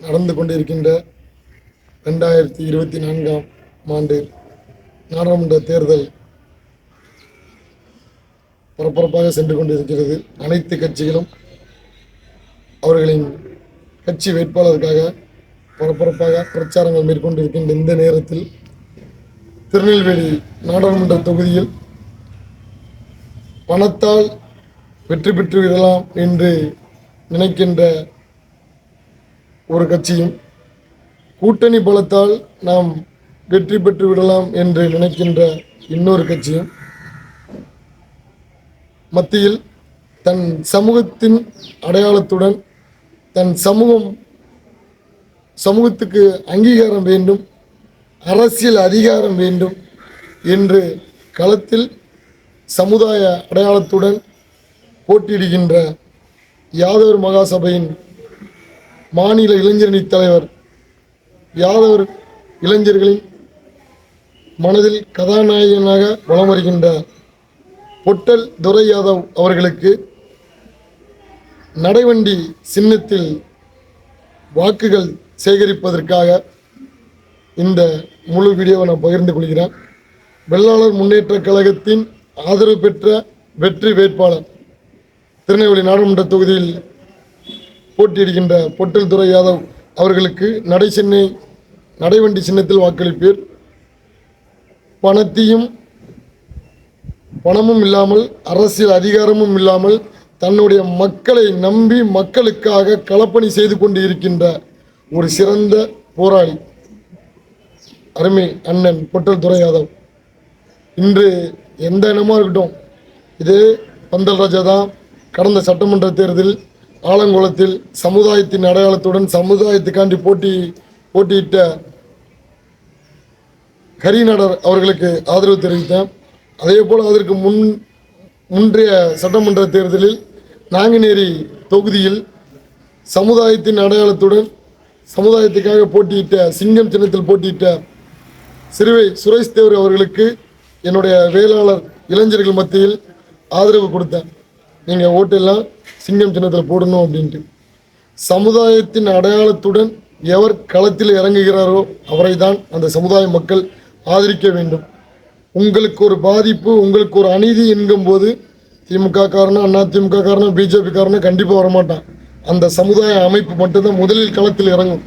நடந்து கொண்டிருக்கின்ற ரெண்டாயிரத்தி இருபத்தி நான்காம் ஆண்டு நாடாளுமன்ற தேர்தல் பரபரப்பாக சென்று கொண்டிருக்கிறது. அனைத்து கட்சிகளும் அவர்களின் கட்சி வேட்பாளருக்காக பரபரப்பாக பிரச்சாரங்கள் மேற்கொண்டிருக்கின்ற இந்த நேரத்தில் திருநெல்வேலி நாடாளுமன்ற தொகுதியில் பணத்தால் வெற்றி பெற்று விடலாம் என்று நினைக்கின்ற ஒரு கட்சியும் கூட்டணி பலத்தால் நாம் வெற்றி பெற்று விடலாம் என்று நினைக்கின்ற இன்னொரு கட்சியும் மத்தியில் தன் சமூகத்தின் அடையாளத்துடன் தன் சமூகம் சமூகத்துக்கு அங்கீகாரம் வேண்டும் அரசியல் அதிகாரம் வேண்டும் என்று களத்தில் சமுதாய அடையாளத்துடன் போட்டியிடுகின்ற யாதவர் மகாசபையின் மாநில இளைஞரணி தலைவர் யாதவர் இளைஞர்களின் மனதில் கதாநாயகனாக வளம் வருகின்ற பொட்டல் துரை யாதவ் அவர்களுக்கு நடைவண்டி சின்னத்தில் வாக்குகள் சேகரிப்பதற்காக இந்த முழு வீடியோவை நான் பகிர்ந்து கொள்கிறேன். வெள்ளாளர் முன்னேற்ற கழகத்தின் ஆதரவு பெற்ற வெற்றி வேட்பாளர். திருநெல்வேலி நாடாளுமன்ற தொகுதியில் போட்டியிடுகின்ற பொட்டல் துறை யாதவ் அவர்களுக்கு நடை சென்னை நடைவண்டி சின்னத்தில் வாக்களிப்பீர். பணத்தையும் பணமும் இல்லாமல் அரசியல் அதிகாரமும் இல்லாமல் தன்னுடைய மக்களை நம்பி மக்களுக்காக களப்பணி செய்து கொண்டு இருக்கின்ற ஒரு சிறந்த போராளி அருமை அண்ணன் பொட்டல் துரை யாதவ். இன்று எந்த இனமாக இருக்கட்டும் இதே பந்தல் ராஜா தான் கடந்த சட்டமன்ற தேர்தலில் ஆலங்குளத்தில் சமுதாயத்தின் அடையாளத்துடன் சமுதாயத்துக்காண்டி போட்டி போட்டியிட்ட கரிநடர் அவர்களுக்கு ஆதரவு தெரிவித்தேன். அதே போல் அதற்கு முன் முன்றைய சட்டமன்ற தேர்தலில் நாங்குநேரி தொகுதியில் சமுதாயத்தின் அடையாளத்துடன் சமுதாயத்துக்காக போட்டியிட்ட சிங்கம் சின்னத்தில் போட்டியிட்ட சிறுவை சுரேஷ் தேவர் அவர்களுக்கு என்னுடைய வேளாளர் இளைஞர்கள் மத்தியில் ஆதரவு கொடுத்தேன். நீங்கள் ஓட்டெல்லாம் சிங்கம் சின்னத்தில் போடணும் அப்படின்ட்டு. சமுதாயத்தின் அடையாளத்துடன் எவர் களத்தில் இறங்குகிறாரோ அவரை தான் அந்த சமுதாய மக்கள் ஆதரிக்க வேண்டும். உங்களுக்கு ஒரு பாதிப்பு உங்களுக்கு ஒரு அநீதி என்கும்போது திமுக காரணம் அண்ணா திமுக காரணம் பிஜேபி காரணம் கண்டிப்பாக வரமாட்டான். அந்த சமுதாய அமைப்பு மட்டும்தான் முதலில் களத்தில் இறங்கும்.